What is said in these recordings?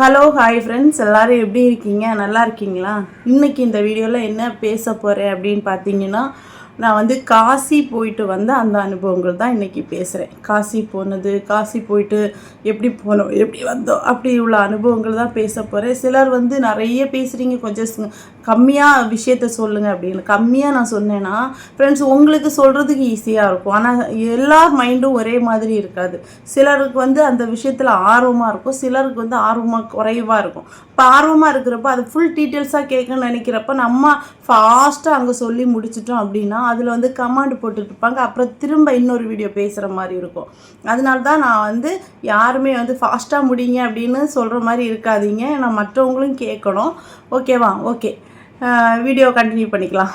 Hello hi friends எல்லோரும் எப்படி இருக்கீங்க? நல்லா இருக்கீங்களா? இன்னைக்கு இந்த வீடியோவில் என்ன பேச போகிறேன் அப்படின்னு பார்த்தீங்கன்னா நான் வந்து காசி போயிட்டு வந்த அந்த அனுபவங்கள் தான் இன்றைக்கி பேசுகிறேன் காசி போனது காசி போயிட்டு எப்படி போனோம் எப்படி வந்தோம் அப்படி உள்ள அனுபவங்கள் தான் பேச போகிறேன் சிலர் வந்து நிறைய பேசுகிறீங்க கொஞ்சம் கம்மியாக விஷயத்த சொல்லுங்கள் அப்படின்னு. கம்மியாக நான் சொன்னேன்னா ஃப்ரெண்ட்ஸ் உங்களுக்கு சொல்கிறதுக்கு ஈஸியாக இருக்கும். ஆனால் எல்லார் மைண்டும் ஒரே மாதிரி இருக்காது. சிலருக்கு வந்து அந்த விஷயத்தில் ஆர்வமாக இருக்கும். சிலருக்கு வந்து ஆர்வமாக குறைவாக இருக்கும். இப்போ ஆர்வமாக இருக்கிறப்ப அது ஃபுல் டீட்டெயில்ஸாக கேட்கணும்னு நினைக்கிறப்ப நம்ம ஃபாஸ்ட்டாக அங்கே சொல்லி முடிச்சிட்டோம் அப்படின்னா அதில் வந்து கமாண்ட் போட்டுட்ருப்பாங்க அப்புறம் திரும்ப இன்னொரு வீடியோ பேசுகிற மாதிரி இருக்கும். அதனால தான் நான் வந்து யாருமே வந்து ஃபாஸ்ட்டாக முடிங்க அப்படின்னு சொல்கிற மாதிரி இருக்காதீங்க. நான் மற்றவங்களும் கேட்கணும். ஓகேவா ஓகே வீடியோ கண்டினியூ பண்ணிக்கலாம்.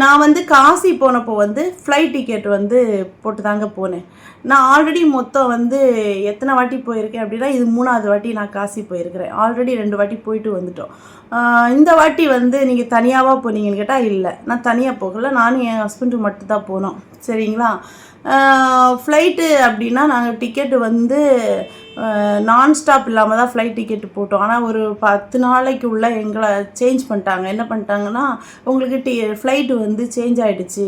நான் வந்து காசி போனப்போ வந்து ஃப்ளைட் டிக்கெட் வந்து போட்டு தாங்க போனேன். நான் ஆல்ரெடி மொத்தம் வந்து எத்தனை வாட்டி போயிருக்கேன் அப்படின்னா இது மூணாவது வாட்டி நான் காசி போயிருக்கிறேன். ஆல்ரெடி ரெண்டு வாட்டி போயிட்டு வந்துட்டோம். இந்த வாட்டி வந்து நீங்கள் தனியாகவா போனீங்கன்னு கேட்டால் இல்லை. நான் தனியாக போகல. நானும் என் ஹஸ்பண்டும் மட்டும்தான் போனோம். சரிங்களா? ஃப்ளைட்டு அப்படின்னா நாங்கள் டிக்கெட்டு வந்து நான் ஸ்டாப் இல்லாமல் தான் ஃப்ளைட் டிக்கெட் போட்டோம். ஆனால் ஒரு பத்து நாளைக்கு உள்ள எங்களை சேஞ்ச் பண்ணிட்டாங்க. என்ன பண்ணிட்டாங்கன்னா உங்களுக்கு டி ஃப்ளைட்டு வந்து சேஞ்ச் ஆகிடுச்சு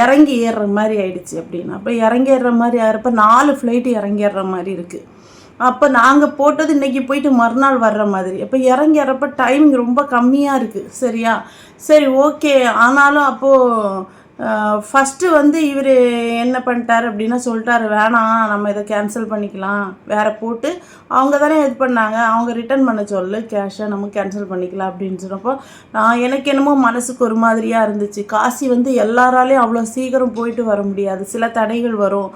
இறங்கி ஏறுற மாதிரி ஆகிடுச்சு அப்படின்னு. அப்போ இறங்கி ஏறுற மாதிரி ஆகிறப்ப நாலு ஃப்ளைட்டு இறங்கி ஏறுற மாதிரி இருக்குது அப்போ நாங்கள் போட்டது இன்றைக்கி போயிட்டு மறுநாள் வர்ற மாதிரி. அப்போ இறங்கி இறப்ப டைமிங் ரொம்ப கம்மியாக இருக்குது சரியா? சரி ஓகே ஆனாலும் அப்போது ஃபஸ்ட்டு வந்து இவர் என்ன பண்ணிட்டார் அப்படின்னா சொல்லிட்டாரு வேணாம் நம்ம இதை கேன்சல் பண்ணிக்கலாம். வேறு போட்டு அவங்க தானே இது பண்ணாங்க. அவங்க ரிட்டர்ன் பண்ண சொல்லு. கேஷை நம்ம கேன்சல் பண்ணிக்கலாம். அப்படின்னு சொன்னப்போ நான் எனக்கு என்னமோ மனசுக்கு ஒரு மாதிரியாக இருந்துச்சு. காசி வந்து எல்லாராலையும் அவ்வளோ சீக்கிரம் போயிட்டு வர முடியாது. சில தடைகள் வரும்.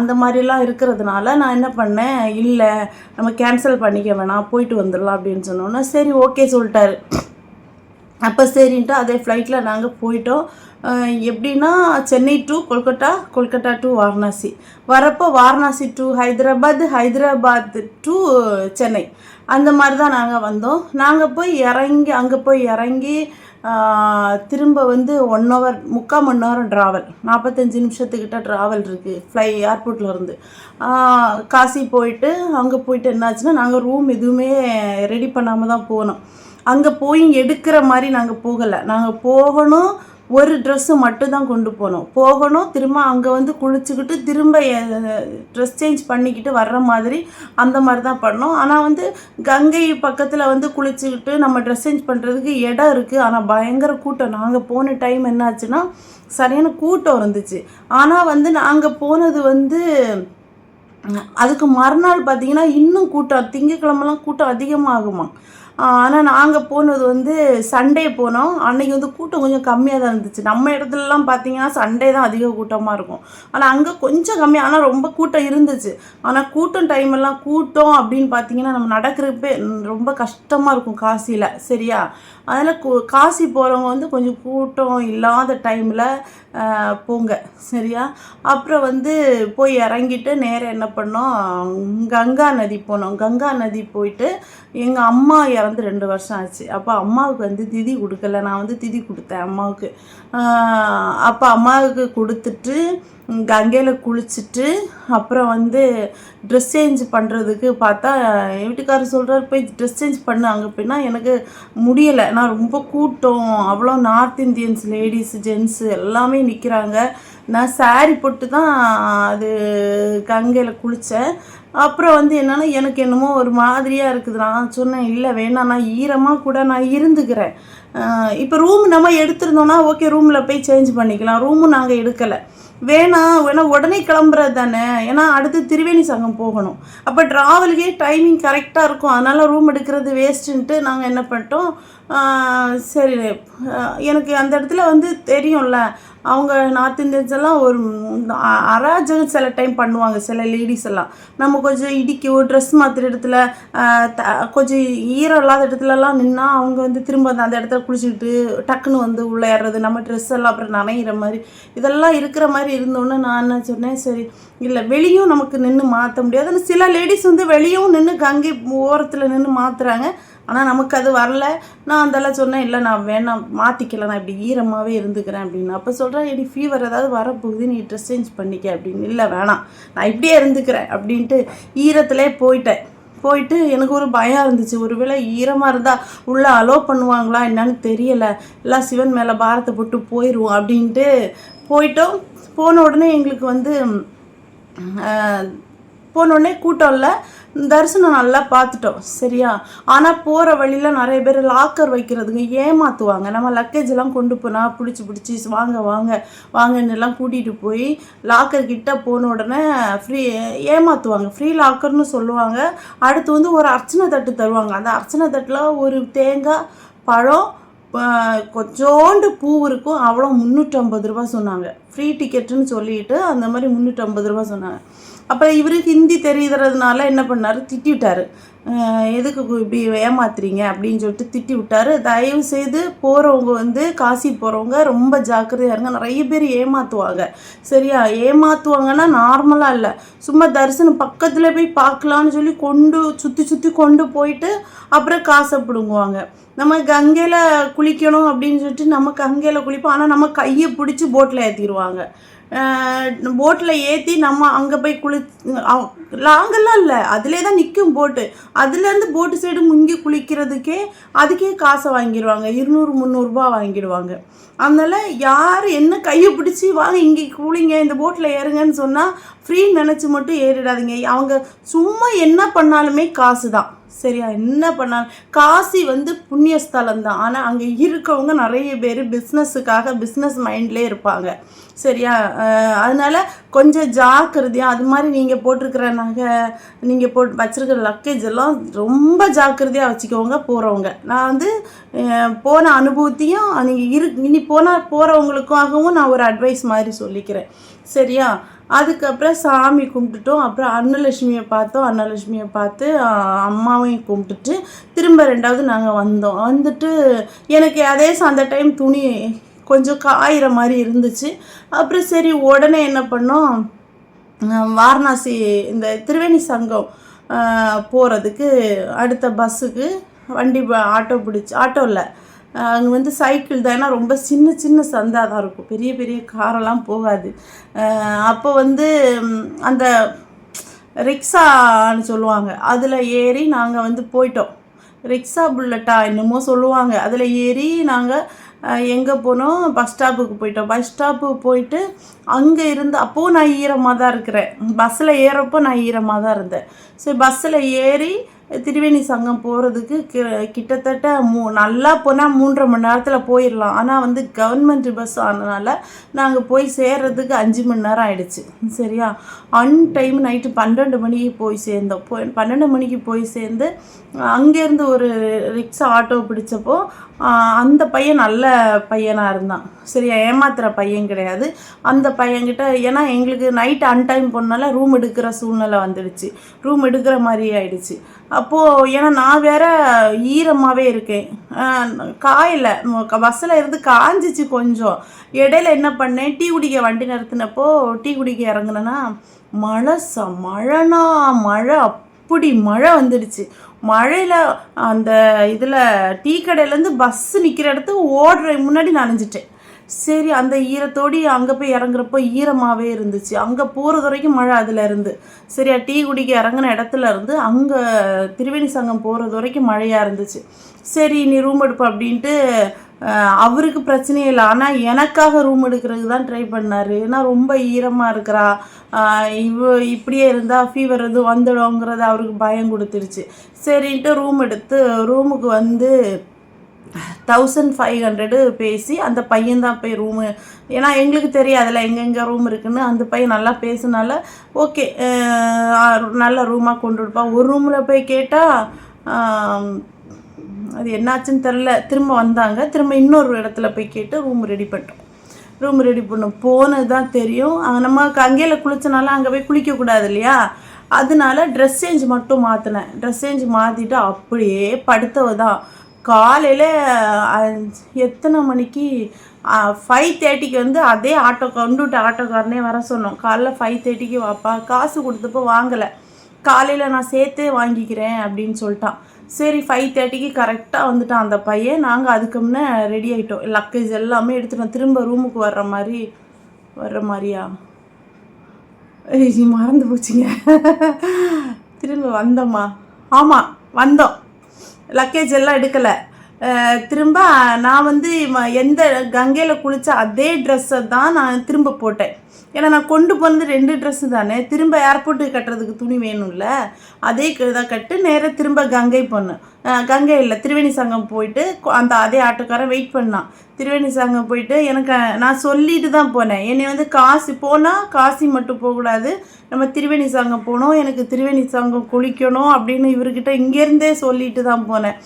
அந்த மாதிரிலாம் இருக்கிறதுனால நான் என்ன பண்ணேன் இல்லை நம்ம கேன்சல் பண்ணிக்க வேணாம். போயிட்டு வந்துடலாம். அப்படின்னு சொன்னோன்னா சரி ஓகே சொல்லிட்டாரு. அப்போ சரின்ட்டு அதே ஃப்ளைட்டில் நாங்கள் போயிட்டோம். எப்படின்னா சென்னை டு கொல்கட்டா கொல்கட்டா டு வாரணாசி. வரப்போ வாரணாசி டு ஹைதராபாத் ஹைதராபாத் டு சென்னை. அந்த மாதிரி தான் நாங்கள் வந்தோம். நாங்கள் போய் இறங்கி அங்கே போய் இறங்கி திரும்ப வந்து ஒன் ஹவர் முக்கால் மணி நேரம் ட்ராவல் நாற்பத்தஞ்சு நிமிஷத்துக்கிட்ட ட்ராவல் இருக்குது ஃப்ளை ஏர்போர்ட்டில் இருந்து. காசி போயிட்டு அங்கே போயிட்டு என்னாச்சுன்னா நாங்கள் ரூம் எதுவுமே ரெடி பண்ணாமல் தான் போனோம். அங்கே போய் எடுக்கிற மாதிரி நாங்கள் போகலை. நாங்கள் போகணும் ஒரு ட்ரெஸ்ஸு மட்டும் தான் கொண்டு போனோம் போகணும் திரும்ப அங்கே வந்து குளிச்சுக்கிட்டு திரும்ப ட்ரெஸ் சேஞ்ச் பண்ணிக்கிட்டு வர்ற மாதிரி அந்த மாதிரி தான் பண்ணோம் ஆனால் வந்து கங்கை பக்கத்தில் வந்து குளிச்சுக்கிட்டு நம்ம ட்ரெஸ் சேஞ்ச் பண்ணுறதுக்கு இடம் இருக்குது ஆனால் பயங்கர கூட்டம். நாங்கள் போன டைம் என்னாச்சுன்னா சரியான கூட்டம் இருந்துச்சு. ஆனால் வந்து நாங்கள் போனது வந்து அதுக்கு மறுநாள் பார்த்தீங்கன்னா இன்னும் கூட்டம். திங்கக்கிழமெல்லாம் கூட்டம் அதிகமாகுமா ஆனால் நாங்கள் போனது வந்து சண்டே போனோம். அன்னைக்கு வந்து கூட்டம் கொஞ்சம் கம்மியாக தான் இருந்துச்சு. நம்ம இடத்துலலாம் பார்த்தீங்கன்னா சண்டே தான் அதிக கூட்டமாக இருக்கும். ஆனால் அங்கே கொஞ்சம் கம்மியாக ஆனால் ரொம்ப கூட்டம் இருந்துச்சு. ஆனால் கூட்டம் டைம் எல்லாம் கூட்டம் அப்படின்னு பார்த்தீங்கன்னா நம்ம நடக்கிறப்பே ரொம்ப கஷ்டமாக இருக்கும் காசியில். சரியா? அதனால் காசி போகிறவங்க வந்து கொஞ்சம் கூட்டம் இல்லாத டைமில் போங்க சரியா? அப்புறம் வந்து போய் இறங்கிட்டு நேராக என்ன பண்ணோம்? கங்கா நதி போனோம். கங்கா நதி போயிட்டு எங்கள் அம்மா இறந்து ரெண்டு வருஷம் ஆச்சு. அப்போ அம்மாவுக்கு வந்து திதி கொடுக்கல. நான் வந்து திதி கொடுத்தேன் அம்மாவுக்கு. அப்போ அம்மாவுக்கு கொடுத்துட்டு கங்கையில் குளிச்சுட்டு அப்புறம் வந்து ட்ரெஸ் சேஞ்ச் பண்ணுறதுக்கு பார்த்தா என் வீட்டுக்காரர் சொல்கிறார் போய் ட்ரெஸ் சேஞ்ச் பண்ணு. அங்கே போய்னா எனக்கு முடியலை. நான் ரொம்ப கூட்டம். அவ்வளோ நார்த் இந்தியன்ஸ் லேடிஸ் ஜென்ஸு எல்லாமே நிற்கிறாங்க நான் சாரி போட்டு தான் அது கங்கையில் குளித்தேன் அப்புறம் வந்து என்னன்னா எனக்கு என்னமோ ஒரு மாதிரியாக இருக்குது. நான் சொன்னேன் இல்லை வேணாம். நான் ஈரமாக கூட நான் இருந்துக்கிறேன். இப்போ ரூம் நம்ம எடுத்திருந்தோன்னா ஓகே ரூமில் போய் சேஞ்ச் பண்ணிக்கலாம். ரூமும் நாங்கள் எடுக்கலை. வேணாம் வேணா உடனே கிளம்புறது தானே. ஏன்னா அடுத்து திருவேணி சங்கம் போகணும். அப்போ ட்ராவலுக்கே டைமிங் கரெக்டாக இருக்கும். அதனால் ரூம் எடுக்கிறது வேஸ்ட்டுன்ட்டு நாங்கள் என்ன பண்ணிட்டோம்? சரி எனக்கு அந்த இடத்துல வந்து தெரியும்ல. அவங்க நார்த் இந்தியன்ஸ் எல்லாம் ஒரு அராஜகம் சில டைம் பண்ணுவாங்க சில லேடிஸ் எல்லாம். நம்ம கொஞ்சம் இடிக்கும் ட்ரெஸ் மாற்றுற இடத்துல த- கொஞ்சம் ஈரம் இல்லாத இடத்துலலாம் நின்னா அவங்க வந்து திரும்ப அந்த- இடத்துல குளிச்சுக்கிட்டு டக்குன்னு வந்து உள்ளே ஏறுறது நம்ம ட்ரெஸ் எல்லாம் அப்புறம் நனையிற மாதிரி. இதெல்லாம் இருக்கிற மாதிரி இருந்தோன்னே நான் என்ன சொன்னேன் சரி இல்லை வெளியும் நமக்கு நின்று மாற்ற முடியாது. சில லேடிஸ் வந்து வெளியும் நின்று கங்கை ஓரத்தில் நின்று மாற்றுறாங்க ஆனால் நமக்கு அது வரல. நான் அதெல்லாம் சொன்னேன் இல்லை நான் வேணாம் மாற்றிக்கல நான் இப்படி ஈரமாகவே இருந்துக்கிறேன் அப்படின்னு. அப்போ சொல்கிறேன் எடி ஃபீவர் ஏதாவது வரப்போகுது நீ ட்ரெஸ் சேஞ்ச் பண்ணிக்க அப்படின்னு. இல்லை வேணாம் நான் இப்படியே இருந்துக்கிறேன் அப்படின்ட்டு ஈரத்திலே போயிட்டேன். போயிட்டு எனக்கு ஒரு பயம் இருந்துச்சு. ஒருவேளை ஈரமாக இருந்தால் உள்ளே அலோ பண்ணுவாங்களா என்னன்னு தெரியலை. எல்லாம் சிவன் மேலே பாரத்தை போட்டு போயிடுவோம் அப்படின்ட்டு போயிட்டோம். போன உடனே எங்களுக்கு வந்து போன உடனே கூட்டம் இல்லை. தரிசனம் நல்லா பார்த்துட்டோம் சரியா? ஆனால் போகிற வழியில் நிறைய பேர் லாக்கர் வைக்கிறதுங்க ஏமாற்றுவாங்க நம்ம லக்கேஜ் எல்லாம் கொண்டு போனால் பிடிச்சி பிடிச்சி வாங்க வாங்க வாங்கன்னு எல்லாம் கூட்டிகிட்டு போய் லாக்கர் கிட்ட போன உடனே ஃப்ரீ ஏமாற்றுவாங்க ஃப்ரீ லாக்கர்னு சொல்லுவாங்க. அடுத்து வந்து ஒரு அர்ச்சனை தட்டு தருவாங்க. அந்த அர்ச்சனை தட்டில் ஒரு தேங்காய் பழம் கொஞ்சோண்டு பூ இருக்கும். அவ்வளோ முந்நூற்றம்பது ரூபா சொன்னாங்க. ஃப்ரீ டிக்கெட்டுன்னு சொல்லிட்டு அந்த மாதிரி முந்நூற்றம்பது ரூபா சொன்னாங்க. அப்புறம் இவர் ஹிந்தி தெரியுறதுனால என்ன பண்ணார்? திட்டி விட்டாரு எதுக்கு இப்படி ஏமாத்துறீங்க? அப்படின்னு சொல்லிட்டு திட்டி விட்டார் தயவு செய்து போகிறவங்க வந்து காசி போகிறவங்க ரொம்ப ஜாக்கிரதையாக இருங்க. நிறைய பேர் ஏமாற்றுவாங்க சரியா? ஏமாற்றுவாங்கன்னா நார்மலாக இல்லை. சும்மா தரிசனம் பக்கத்தில் போய் பார்க்கலான்னு சொல்லி கொண்டு சுற்றி சுற்றி கொண்டு போயிட்டு அப்புறம் காசை பிடுங்குவாங்க. நம்ம கங்கையில் குளிக்கணும் அப்படின்னு சொல்லிட்டு நம்ம கங்கையில் குளிப்போம். ஆனால் நம்ம கையை பிடிச்சி போட்டில் ஏற்றிடுவாங்க போட்டில் ஏற்றி நம்ம அங்கே போய் குளி லாங்கெல்லாம் இல்லை அதிலே தான் நிற்கும் போட்டு அதுலேருந்து போட்டு சைடு முங்கி குளிக்கிறதுக்கே அதுக்கே காசை வாங்கிடுவாங்க இருநூறு முந்நூறுரூபா வாங்கிடுவாங்க. அதனால் யார் என்ன கையை பிடிச்சி வாங்க இங்கே கூலிங்க இந்த போட்டில் ஏறுங்கன்னு சொன்னால் ஃப்ரீன்னு நினச்சி மட்டும் ஏறிடாதீங்க. அவங்க சும்மா என்ன பண்ணாலுமே காசு தான். சரியா? என்ன பண்ணாலும் காசி வந்து புண்ணியஸ்தலம் தான். ஆனால் அங்கே இருக்கவங்க நிறைய பேர் பிஸ்னஸுக்காக பிஸ்னஸ் மைண்ட்லேயே இருப்பாங்க. சரியா? அதனால் கொஞ்சம் ஜாக்கிரதையாக அது மாதிரி நீங்கள் போட்டிருக்கிற நகை நீங்கள் போட் வச்சுருக்கிற லக்கேஜ் எல்லாம் ரொம்ப ஜாக்கிரதையாக வச்சுக்கோங்க போகிறவங்க நான் வந்து போன அனுபவத்தையும் நீங்கள் இரு இனி போனால் போகிறவங்களுக்காகவும் நான் ஒரு அட்வைஸ் மாதிரி சொல்லிக்கிறேன். சரியா? அதுக்கப்புறம் சாமி கும்பிட்டுட்டோம். அப்புறம் அன்னலட்சுமியை பார்த்தோம். அன்னலட்சுமியை பார்த்து அம்மாவையும் கும்பிட்டுட்டு திரும்ப ரெண்டாவது நாங்கள் வந்தோம். வந்துட்டு எனக்கு அதே அந்த டைம் துணி கொஞ்சம் காயிற மாதிரி இருந்துச்சு. அப்புறம் சரி உடனே என்ன பண்ணோம்? வாரணாசி இந்த திருவேணி சங்கம் போகிறதுக்கு அடுத்த பஸ்ஸுக்கு வண்டி ஆட்டோ பிடிச்சி ஆட்டோ இல்லை. அங்கே வந்து சைக்கிள் தான். ஏன்னா ரொம்ப சின்ன சின்ன சந்தா தான் இருக்கும். பெரிய பெரிய காரெல்லாம் போகாது. அப்போ வந்து அந்த ரிக்ஷான்னு சொல்லுவாங்க. அதில் ஏறி நாங்கள் வந்து போயிட்டோம். ரிக்ஷா புல்லட்டா என்னமோ சொல்லுவாங்க. அதில் ஏறி நாங்கள் எங்கே போனோம்? பஸ் ஸ்டாப்புக்கு போயிட்டோம். பஸ் ஸ்டாப்புக்கு போயிட்டு அங்கே இருந்து அப்போது நான் ஈரமாக தான் இருக்கிறேன் பஸ்ஸில் ஏறப்போ நான் ஈரமாக தான் இருந்தேன் சரி பஸ்ஸில் ஏறி திரிவேணி சங்கம் போகிறதுக்கு கிட்டத்தட்ட மூ நல்லா போனால் மூன்றரை மணி நேரத்தில் போயிடலாம் ஆனால் வந்து கவர்மெண்ட் பஸ் ஆனதுனால நாங்கள் போய் சேர்றதுக்கு அஞ்சு மணி நேரம் ஆகிடுச்சு சரியா? அன் டைம் நைட்டு பன்னெண்டு மணிக்கு போய் சேர்ந்தோம். போய் பன்னெண்டு மணிக்கு போய் சேர்ந்து அங்கேருந்து ஒரு ரிக்ஷா ஆட்டோ பிடிச்சப்போ அந்த பையன் நல்ல பையனாக இருந்தான். சரியா ஏமாத்துகிற பையன் கிடையாது. அந்த பையன்கிட்ட ஏன்னா எங்களுக்கு நைட் அன்டைம் போனால ரூம் எடுக்கிற சூழ்நிலை வந்துடுச்சு. ரூம் எடுக்கிற மாதிரி ஆயிடுச்சு. அப்போது ஏன்னா நான் வேற ஈரமாகவே இருக்கேன். காயில். பஸ்ஸில் இருந்து காஞ்சிச்சு கொஞ்சம். இடையில என்ன பண்ணேன் டீ குடிக்க வண்டி நிறுத்தினப்போ டீ குடிக்க இறங்குனேன்னா மழை ச மழைனா மழை அப்படி மழை வந்துடுச்சு. மழையில் அந்த இதில் டீ கடையிலேருந்து பஸ்ஸு நிற்கிற இடத்துக்கு ஓடுற முன்னாடி நனைஞ்சிட்டேன் சரி அந்த ஈரத்தோடி அங்கே போய் இறங்குறப்போ ஈரமாகவே இருந்துச்சு. அங்கே போகிறது வரைக்கும் மழை அதில் இருந்து. சரியா டீ குடிக்க இறங்குன இடத்துல இருந்து அங்கே திருவேணி சங்கம் போகிறது வரைக்கும் மழையாக இருந்துச்சு. சரி நீ ரூம் எடுப்ப அப்படின்ட்டு அவருக்கு பிரச்சனையே இல்லை. ஆனால் எனக்காக ரூம் எடுக்கிறதுக்கு தான் ட்ரை பண்ணார். ஏன்னா ரொம்ப ஈரமாக இருக்கிறா. அஹ், இவ இப்படியே இருந்தால் ஃபீவர் எதுவும் வந்துடும்ங்கிறது அவருக்கு பயம் கொடுத்துருச்சு. சரின்ட்டு ரூம் எடுத்து ரூமுக்கு வந்து தௌசண்ட் ஃபைவ் ஹண்ட்ரடு பேசி அந்த பையன் தான் போய் ரூமு ஏன்னா எங்களுக்கு தெரியாதுல்ல எங்கெங்கே ரூம் இருக்குன்னு. அந்த பையன் நல்லா பேசுனால ஓகே நல்ல ரூமாக கொண்டு இருப்பான் ஒரு ரூமில் போய் கேட்டால் அது என்னாச்சுன்னு தெரில திரும்ப வந்தாங்க. திரும்ப இன்னொரு இடத்துல போய் கேட்டு ரூம் ரெடி பண்ணிட்டோம். ரூம் ரெடி பண்ணோம் போனது தான் தெரியும் நம்ம கங்கையில் குளிச்சனால அங்கே போய் குளிக்கக்கூடாது இல்லையா? அதனால ட்ரெஸ் சேஞ்ச் மட்டும் மாற்றினேன் ட்ரெஸ் சேஞ்ச் மாற்றிட்டு அப்படியே படுத்தவ தான் காலையில் எத்தனை மணிக்கு ஃபைவ் தேர்ட்டிக்கு வந்து அதே ஆட்டோ கொண்டுட்டு ஆட்டோக்காரனே வர சொன்னோம். காலைல ஃபைவ் தேர்ட்டிக்கு வாப்பா காசு கொடுத்தப்போ வாங்கலை. காலையில் நான் சேர்த்தே வாங்கிக்கிறேன் அப்படின்னு சொல்லிட்டான். சரி ஃபைவ் தேர்ட்டிக்கு கரெக்டாக வந்துட்டான் அந்த பையன். நாங்கள் அதுக்கு முன்னே ரெடி ஆகிட்டோம் லக்கேஜ் எல்லாமே எடுத்துட்டோம் திரும்ப ரூமுக்கு வர்ற மாதிரி வர்ற மாதிரியா? ஏய் மறந்து போச்சுங்க. திரும்ப வந்தோம்மா. ஆமாம் வந்தோம். லக்கேஜ் எல்லாம் எடுக்கலை. திரும்ப நான் வந்து எந்த கங்கையில் குளித்த அதே ட்ரெஸ்ஸை தான் நான் திரும்ப போட்டேன். ஏன்னா நான் கொண்டு போனது ரெண்டு ட்ரெஸ்ஸு தானே. திரும்ப ஏர்போர்ட்டுக்கு கட்டுறதுக்கு துணி வேணும்ல. அதே இதாக கட்டு நேராக திரும்ப கங்கை போனேன் கங்கை இல்லை திருவேணி சங்கம் போயிட்டு அந்த அதே ஆட்டோக்காரன் வெயிட் பண்ணான். திருவேணி சங்கம் போயிட்டு எனக்கு நான் சொல்லிட்டு தான் போனேன். என்னை வந்து காசி போனால் காசி மட்டும் போகக்கூடாது. நம்ம திருவேணி சங்கம் போகணும் எனக்கு திருவேணி சங்கம் குளிக்கணும் அப்படின்னு இவர்கிட்ட இங்கேருந்தே சொல்லிட்டு தான் போனேன்.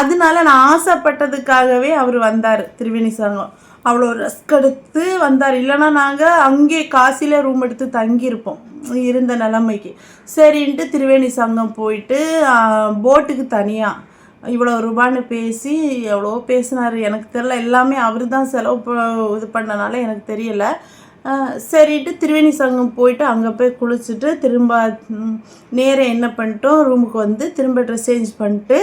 அதனால நான் ஆசைப்பட்டதுக்காகவே அவர் வந்தார் திருவேணி சங்கம். அவ்வளோ ரெஸ்க் எடுத்து வந்தார். இல்லைன்னா நாங்கள் அங்கே காசியில் ரூம் எடுத்து தங்கியிருப்போம் இருந்த நிலைமைக்கு. சரின்ட்டு திருவேணி சங்கம் போயிட்டு போட்டுக்கு தனியாக இவ்வளோ ரூபான்னு பேசி எவ்வளோ பேசினார். எனக்கு தெரில எல்லாமே அவர் தான் செலவு ப- இது பண்ணனால எனக்கு தெரியல. சரிட்டு சரின்ட்டு திருவேணி சங்கம் போயிட்டு அங்கே போய் குளிச்சுட்டு திரும்ப நேரம் என்ன பண்ணிட்டோம் ரூமுக்கு வந்து திரும்ப ட்ரெஸ் சேஞ்ச் பண்ணிட்டு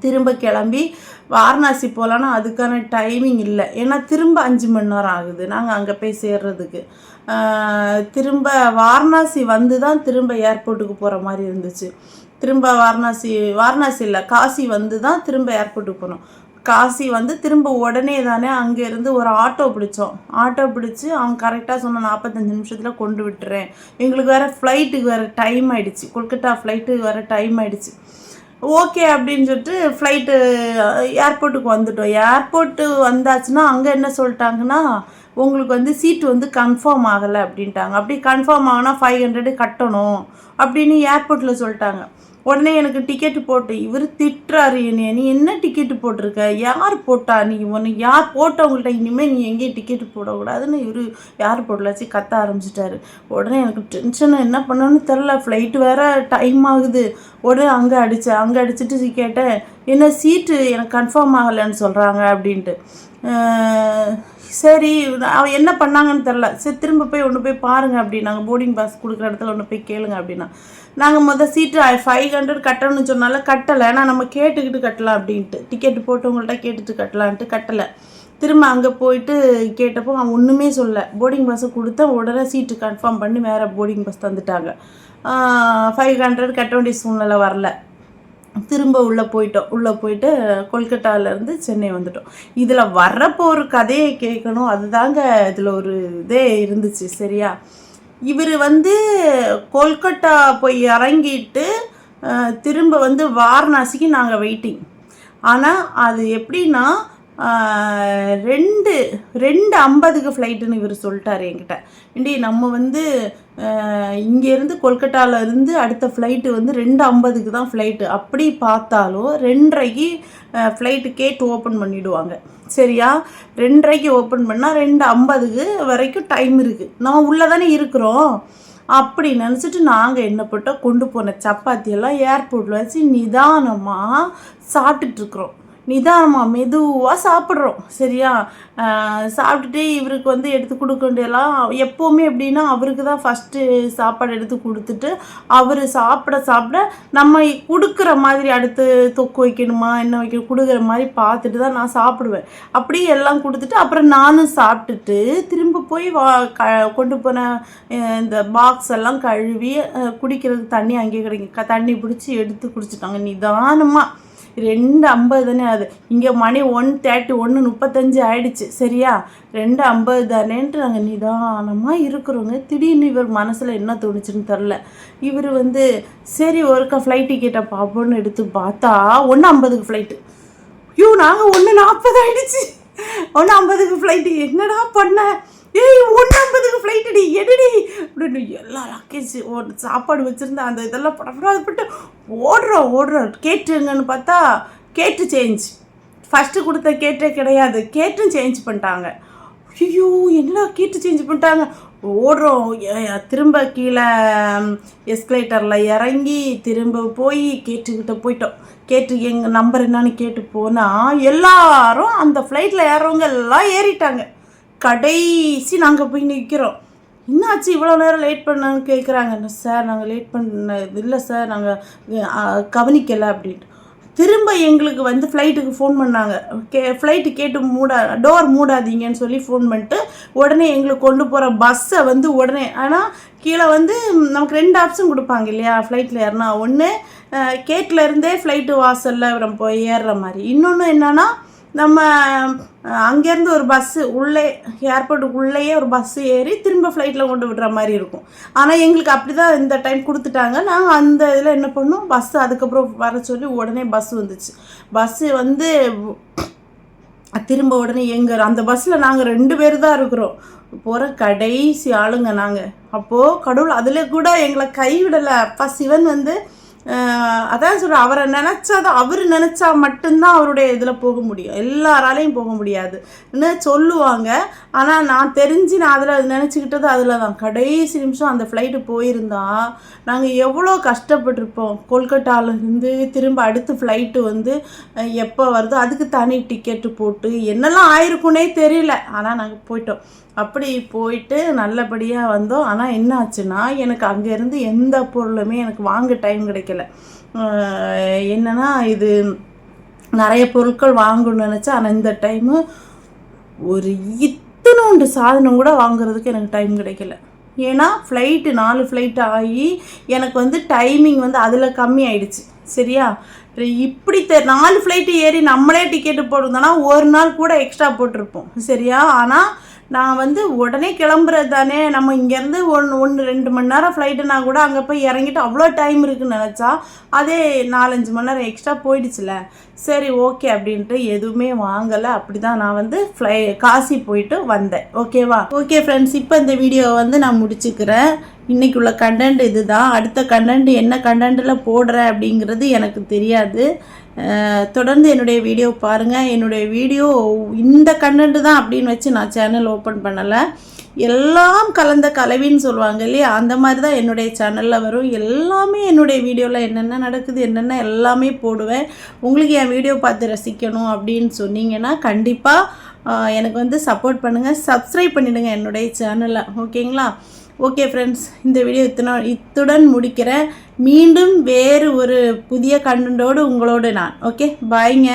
திரும்ப கிளம்பி வாரணாசி போகலான்னா அதுக்கான டைமிங் இல்லை. ஏன்னா திரும்ப அஞ்சு மணி நேரம் ஆகுது. நாங்கள் அங்கே போய் சேர்றதுக்கு. திரும்ப வாரணாசி வந்து தான் திரும்ப ஏர்போர்ட்டுக்கு போகிற மாதிரி இருந்துச்சு. திரும்ப வாரணாசி வாரணாசி இல்லை காசி வந்து தான் திரும்ப ஏர்போர்ட்டுக்கு போனோம். காசி வந்து திரும்ப உடனே தானே அங்கேருந்து ஒரு ஆட்டோ பிடிச்சோம். ஆட்டோ பிடிச்சி அவங்க கரெக்டாக சொன்ன நாற்பத்தஞ்சு நிமிஷத்தில் கொண்டு விட்டுறேன். எங்களுக்கு வேறு ஃப்ளைட்டுக்கு வேறு டைம் ஆகிடுச்சு கொல்கட்டா ஃப்ளைட்டுக்கு வேறு டைம் ஆகிடுச்சு ஓகே அப்படின்னு சொல்லிட்டு ஃப்ளைட்டு ஏர்போர்ட்டுக்கு வந்துட்டோம். ஏர்போர்ட்டு வந்தாச்சுன்னா அங்கே என்ன சொல்லிட்டாங்கன்னா உங்களுக்கு வந்து சீட்டு வந்து கன்ஃபார்ம் ஆகலை அப்படின்ட்டாங்க. அப்படி கன்ஃபார்ம் ஆகினா ஃபைவ் ஹண்ட்ரடு கட்டணும் அப்படின்னு ஏர்போர்ட்டில் சொல்லிட்டாங்க. உடனே எனக்கு டிக்கெட்டு போட்டு இவர் திட்டுறாரு என்னைய. நீ என்ன டிக்கெட்டு போட்டிருக்க? யார் போட்டா நீ? ஒன்று யார் போட்டவங்கள்ட்ட இனிமேல் நீ எங்கேயும் டிக்கெட்டு போடக்கூடாதுன்னு இவர் யார் போடலாச்சு கத்த ஆரம்பிச்சிட்டாரு. உடனே எனக்கு டென்ஷன் என்ன பண்ணணும்னு தெரில ஃப்ளைட்டு வேற டைம் ஆகுது. உடனே அங்கே அடித்தேன் அங்கே அடிச்சிட்டு கேட்டேன் என்ன சீட்டு எனக்கு கன்ஃபார்ம் ஆகலைன்னு சொல்கிறாங்க அப்படின்ட்டு. சரி அவன் என்ன பண்ணாங்கன்னு தெரில சரி திரும்ப போய் ஒன்று போய் பாருங்க அப்படின்னாங்க போர்டிங் பாஸ் கொடுக்குற இடத்துல ஒன்று போய் கேளுங்க அப்படின்னா. நாங்கள் மொதல் சீட்டு ஃபைவ் ஹண்ட்ரட் கட்டணும்னு சொன்னால கட்டலை. ஆனால் நம்ம கேட்டுக்கிட்டு கட்டலாம் அப்படின்ட்டு. டிக்கெட் போட்டவங்கள்ட்ட கேட்டுட்டு கட்டலான்ட்டு கட்டலை. திரும்ப அங்கே போயிட்டு கேட்டப்போ அவன் ஒன்றுமே சொல்ல போர்டிங் பஸ்ஸை கொடுத்தா உடனே சீட்டு கன்ஃபார்ம் பண்ணி வேறு போர்டிங் பஸ் தந்துட்டாங்க. ஃபைவ் ஹண்ட்ரட் கட்ட வேண்டிய சூழ்நிலை வரல. திரும்ப உள்ளே போயிட்டோம். உள்ளே போயிட்டு கொல்கட்டாவிலேருந்து சென்னை வந்துட்டோம். இதில் வர்றப்போ ஒரு கதையை கேட்கணும். அதுதாங்க இதில் ஒரு இதே இருந்துச்சு. சரியா? இவர் வந்து கொல்கட்டா போய் இறங்கிட்டு திரும்ப வந்து வாரணாசிக்கு நாங்கள் வெயிட்டிங் ஆனால் அது எப்படின்னா ரெண்டு ரெண்டு ஐம்பதுக்கு ஃப்ளைட்டுன்னு இவர் சொல்லிட்டார் என்கிட்ட. இண்டி நம்ம வந்து இங்கேருந்து கொல்கட்டால இருந்து அடுத்த ஃப்ளைட்டு வந்து ரெண்டு ஐம்பதுக்கு தான் ஃப்ளைட்டு அப்படி பார்த்தாலும் ரெண்டரைக்கு ஃப்ளைட்டு கேட் ஓப்பன் பண்ணிவிடுவாங்க சரியா? ரெண்டரைக்கு ஓப்பன் பண்ணால் ரெண்டு ஐம்பதுக்கு வரைக்கும் டைம் இருக்குது நம்ம உள்ளே தானே இருக்கிறோம். அப்படி நினச்சிட்டு நாங்கள் என்ன பண்ணோம் கொண்டு போன சப்பாத்தியெல்லாம் ஏர்போர்ட்டில் வச்சு நிதானமாக சாப்பிட்டுட்ருக்குறோம் நிதானமாக மெதுவாக சாப்பிட்றோம். சரியா? சாப்பிட்டுட்டே சாப்பிட்டுட்டு இவருக்கு வந்து எடுத்து கொடுக்கண்டெல்லாம் எப்போவுமே எப்படின்னா அவருக்கு தான் ஃபஸ்ட்டு சாப்பாடு எடுத்து கொடுத்துட்டு அவர் சாப்பிட சாப்பிட நம்ம கொடுக்குற மாதிரி அடுத்து தொக்கு வைக்கணுமா என்ன வைக்க கொடுக்குற மாதிரி பார்த்துட்டு தான் நான் சாப்பிடுவேன். அப்படியே எல்லாம் கொடுத்துட்டு அப்புறம் நானும் சாப்பிட்டுட்டு திரும்ப போய் வா க கொண்டு போன இந்த பாக்ஸ் எல்லாம் கழுவி குடிக்கிறதுக்கு தண்ணி அங்கேயே கிடைக்கும். க- தண்ணி பிடிச்சி எடுத்து குடிச்சிட்டாங்க. நிதானமாக ரெண்டு ஐம்பது தானே அது இங்கே மணி ஒன் தேர்ட்டி ஒன்று முப்பத்தஞ்சு ஆயிடுச்சு. சரியா? ரெண்டு ஐம்பது தானேன்ட்டு நாங்கள் நிதானமாக இருக்கிறோங்க திடீர்னு இவர் மனசில் என்ன தோணுச்சுன்னு தெரில இவர் வந்து சரி ஒருக்கா ஃப்ளைட் டிக்கெட்டை பார்ப்போன்னு எடுத்து பார்த்தா ஒன்று ஐம்பதுக்கு ஃப்ளைட்டு ஐயோ நாங்கள் ஒன்று நாற்பது ஆயிடுச்சு. ஒன்று ஐம்பதுக்கு ஃப்ளைட்டு என்னடா பண்ண? ஏய் ஒன்று ஐம்பதுக்கு ஃப்ளைட்டுடி எடுடி அப்படின்னு எல்லா லக்கேஜ் ஒரு சாப்பாடு வச்சுருந்தா அந்த இதெல்லாம் படப்படாது ஓடுறோம் ஓடுறோம் கேட்டுங்கன்னு பார்த்தா கேட்டு சேஞ்ச் ஃபஸ்ட்டு கொடுத்த கேட்டே கிடையாது. கேட்டும் சேஞ்ச் பண்ணிட்டாங்க. ஐயோ என்ன கேட்டு சேஞ்ச் பண்ணிட்டாங்க? ஓடுறோம். திரும்ப கீழே எஸ்கலேட்டரில் இறங்கி திரும்ப போய் கேட்டுக்கிட்ட போயிட்டோம். கேட்டு எங்கள் நம்பர் என்னன்னு கேட்டு போனால் எல்லாரும் அந்த ஃப்ளைட்டில் ஏறவங்க எல்லாம் ஏறிட்டாங்க. கடைசி நாங்கள் போய் நிற்கிறோம் என்னாச்சு இவ்வளோ நேரம் லேட் பண்ணான்னு கேட்குறாங்க சார் நாங்கள் லேட் பண்ண இல்லை சார் நாங்கள் கவனிக்கலை அப்படின்ட்டு. திரும்ப எங்களுக்கு வந்து ஃப்ளைட்டுக்கு ஃபோன் பண்ணாங்க. கே ஃப்ளைட்டு கேட்டு மூடா டோர் மூடாதீங்கன்னு சொல்லி ஃபோன் பண்ணிட்டு உடனே எங்களுக்கு கொண்டு போகிற பஸ்ஸை வந்து உடனே ஆனால் கீழே வந்து நமக்கு ரெண்டு ஆப்ஷன் கொடுப்பாங்க இல்லையா? ஃப்ளைட்டில் ஏறினா. ஒன்று கேட்டில் இருந்தே ஃப்ளைட்டு வாசலில் நம்ம ஏறுற மாதிரி. இன்னொன்று என்னென்னா நம்ம அங்கேருந்து ஒரு பஸ்ஸு உள்ளே ஏர்போர்ட்டுக்கு உள்ளேயே ஒரு பஸ்ஸு ஏறி திரும்ப ஃப்ளைட்டில் கொண்டு விடுற மாதிரி இருக்கும். ஆனால் எங்களுக்கு அப்படி தான் இந்த டைம் கொடுத்துட்டாங்க. நாங்கள் அந்த இதில் என்ன பண்ணோம்? பஸ்ஸு அதுக்கப்புறம் வர சொல்லி உடனே பஸ் வந்துச்சு. பஸ்ஸு வந்து திரும்ப உடனே எங்கள் அந்த பஸ்ஸில் நாங்கள் ரெண்டு பேர் தான் இருக்கிறோம். போகிற கடைசி ஆளுங்க நாங்கள் அப்போது கடவுள் அதில் கூட எங்களை கைவிடலை. அப்பா சிவன் வந்து அதான் சொல்கிறேன் அவரை நினச்சாதான் அவர் நினச்சா மட்டும்தான் அவருடைய இதில் போக முடியும். எல்லாராலையும் போக முடியாதுன்னு சொல்லுவாங்க ஆனால் நான் தெரிஞ்சு நான் அதில் நினச்சிக்கிட்டது அதில் தான் கடைசி நிமிஷம் அந்த ஃப்ளைட்டு போயிருந்தா நாங்கள் எவ்வளோ கஷ்டப்பட்டிருப்போம். கொல்கட்டாவிலேருந்து திரும்ப அடுத்த ஃப்ளைட்டு வந்து எப்போ வருதோ அதுக்கு தனி டிக்கெட்டு போட்டு என்னெல்லாம் ஆயிருக்குன்னே தெரியல. ஆனால் நாங்கள் போயிட்டோம். அப்படி போயிட்டு நல்லபடியாக வந்தோம். ஆனால் என்ன ஆச்சுன்னா எனக்கு அங்கேருந்து எந்த பொருளுமே எனக்கு வாங்க டைம் கிடைக்கல. என்னென்னா என்னன்னா இது நிறைய பொருட்கள் வாங்கணும்னு நினச்சேன் ஆனால் இந்த டைமு ஒரு இத்தனோண்டு சாதனம் கூட வாங்குறதுக்கு எனக்கு டைம் கிடைக்கல. ஏன்னா ஃப்ளைட்டு நாலு ஃப்ளைட் ஆகி எனக்கு வந்து டைமிங் வந்து அதில் கம்மி ஆயிடுச்சு. சரியா? இப்படி தெ நாலு ஃப்ளைட்டு ஏறி நம்மளே டிக்கெட்டு போட்டிருந்தோன்னா ஒரு நாள் கூட எக்ஸ்ட்ரா போட்டிருப்போம். சரியா? ஆனால் நான் வந்து உடனே கிளம்புறது தானே நம்ம இங்கேருந்து ஒன்று ஒன்று ரெண்டு மணி நேரம் ஃப்ளைட்டுனா கூட அங்கே போய் இறங்கிட்டு அவ்வளோ டைம் இருக்குன்னு நினச்சா அதே நாலஞ்சு மணி நேரம் எக்ஸ்ட்ரா போயிடுச்சுல. சரி ஓகே அப்படின்ட்டு எதுவுமே வாங்கலை. அப்படி தான் நான் வந்து ஃப்ளை காசி போயிட்டு வந்தேன். ஓகேவா ஓகே ஃப்ரெண்ட்ஸ் இப்போ இந்த வீடியோவை வந்து நான் முடிச்சுக்கிறேன். இன்றைக்கி உள்ள கண்டென்ட் இதுதான். அடுத்த கண்டென்ட் என்ன கண்டென்ட்டில் போடுறேன் அப்படிங்கிறது எனக்கு தெரியாது. தொடர்ந்து என்னுடைய வீடியோ பாருங்கள் என்னுடைய வீடியோ இந்த கண்டென்ட் தான் அப்படின்னு வச்சு நான் சேனல் ஓப்பன் பண்ணலை. எல்லாம் கலந்த கலவின்னு சொல்லுவாங்க இல்லையா? அந்த மாதிரி தான் என்னுடைய சேனலில் வரும். எல்லாமே என்னுடைய வீடியோவில் என்னென்ன நடக்குது என்னென்ன எல்லாமே போடுவேன். உங்களுக்கு என் வீடியோ பார்த்து ரசிக்கணும் அப்படின்னு சொன்னீங்கன்னா கண்டிப்பாக எனக்கு வந்து சப்போர்ட் பண்ணுங்கள் சப்ஸ்கிரைப் பண்ணிவிடுங்க என்னுடைய சேனலை ஓகேங்களா ஓகே ஃப்ரெண்ட்ஸ் இந்த வீடியோ இத்தனை இத்துடன் முடிக்கிறேன் மீண்டும் வேறு ஒரு புதிய கண்டென்ட்டோடு உங்களோடு நான். ஓகே பாய்ங்க